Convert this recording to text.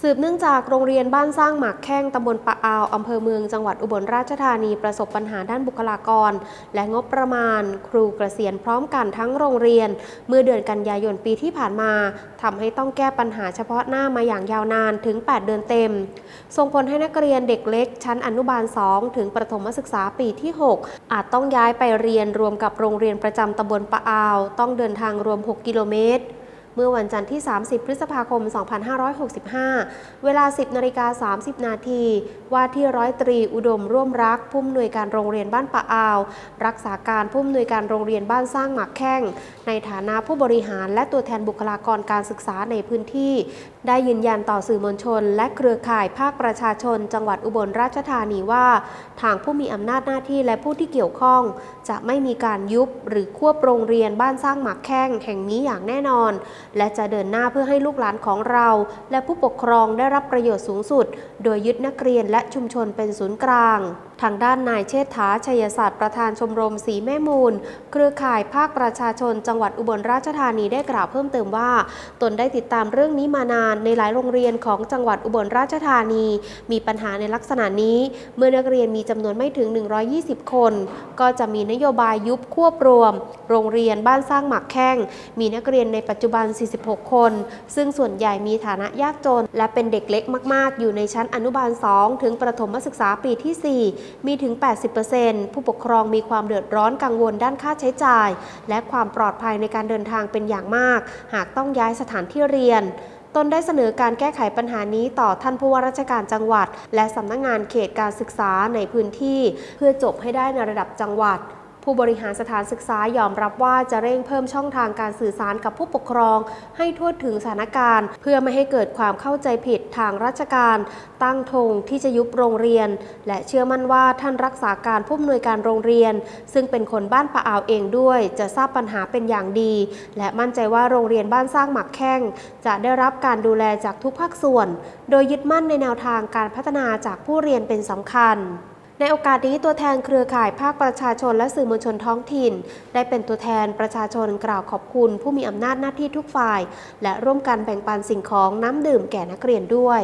สืบเนื่องจากโรงเรียนบ้านสร้างหมากแข้งตำบลปะอาว อำเภอเมืองจังหวัดอุบลราชธานีประสบปัญหาด้านบุคลากร และงบประมาณ ครูเกษียณพร้อมกันทั้งโรงเรียน เมื่อเดือนกันยายนปีที่ผ่านมาทำให้ต้องแก้ปัญหาเฉพาะหน้ามาอย่างยาวนานถึง 8 เดือนเต็ม ส่งผลให้นักเรียนเด็กเล็ก ชั้นอนุบาล 2 ถึงประถมศึกษาปีที่ 6 อาจต้องย้ายไปเรียนรวมกับโรงเรียนประจำตำบลปะอาว ต้องเดินทางรวม 6 กิโลเมตร เมื่อวันจันทร์ที่ 30 พฤษภาคม 2565 เวลา 10นาฬิกา30 นาที ว่าที่ร้อยตรีอุดมร่วมรักผู้อำนวยการโรงเรียนบ้านปะอาว รักษาการผู้อำนวยการโรงเรียนบ้านสร้างหมากแข้ง ในฐานะผู้บริหารและตัวแทนบุคลากรการศึกษาในพื้นที่ ได้ยืนยันต่อสื่อมวลชน และเครือข่ายภาคประชาชน จังหวัดอุบลราชธานีว่า ทางผู้มีอำนาจหน้าที่และผู้ที่เกี่ยวข้อง จะไม่มีการยุบหรือควบโรงเรียนบ้านสร้างหมากแข้งแห่งนี้อย่างแน่นอนและจะเดินหน้าเพื่อให้ลูกหลานของเรา และผู้ปกครองได้รับประโยชน์สูงสุด โดยยึดนักเรียนและชุมชนเป็นศูนย์กลาง ทางด้านนายเชษฐาชัยศาสตร์ประธานชมรมสีแม่มูล เครือข่ายภาคประชาชนจังหวัดอุบลราชธานีได้กล่าวเพิ่มเติมว่า ตนได้ติดตามเรื่องนี้มานานในหลายโรงเรียนของจังหวัดอุบลราชธานี มีปัญหาในลักษณะนี้ เมื่อนักเรียนมีจำนวนไม่ถึง 120 คน ก็จะมีนโยบายยุบควบรวม โรงเรียนบ้านสร้างหมักแข้ง มีนักเรียนในปัจจุบัน 46 คน ซึ่งส่วนใหญ่มีฐานะยากจน และเป็นเด็กเล็กมาก ๆ อยู่ในชั้นอนุบาล 2 ถึงประถมศึกษาปีที่ 4มีถึง 80%ผู้ปกครองมีความเดือดร้อนกังวลด้านค่าใช้จ่าย และความปลอดภัยในการเดินทางเป็นอย่างมาก หากต้องย้ายสถานที่เรียนตนได้เสนอการแก้ไขปัญหานี้ต่อท่านผู้ว่าราชการจังหวัด และสำนักงงานเขตการศึกษาในพื้นที่ เพื่อจบให้ได้ในระดับจังหวัด ผู้บริหารสถานศึกษายอมรับว่าจะเร่งเพิ่มช่องทางการสื่อสารกับผู้ปกครอง ให้ทั่วถึงสถานการณ์ เพื่อไม่ให้เกิดความเข้าใจผิดทางราชการ ตั้งธงที่จะยุบโรงเรียน และเชื่อมั่นว่าท่านรักษาการผู้อำนวยการโรงเรียน ซึ่งเป็นคนบ้านปะอาวเองด้วย จะทราบปัญหาเป็นอย่างดี และมั่นใจว่าโรงเรียนบ้านสร้างหมักแข้งจะได้รับการดูแลจากทุกภาคส่วน โดยยึดมั่นในแนวทางการพัฒนาจากผู้เรียนเป็นสำคัญ ในโอกาสนี้ตัวแทนเครือข่ายภาคประชาชนและสื่อมวลชนท้องถิ่น ได้เป็นตัวแทนประชาชนกล่าวขอบคุณ ผู้มีอำนาจหน้าที่ทุกฝ่าย และร่วมกันแบ่งปันสิ่งของน้ำดื่มแก่นักเรียนด้วย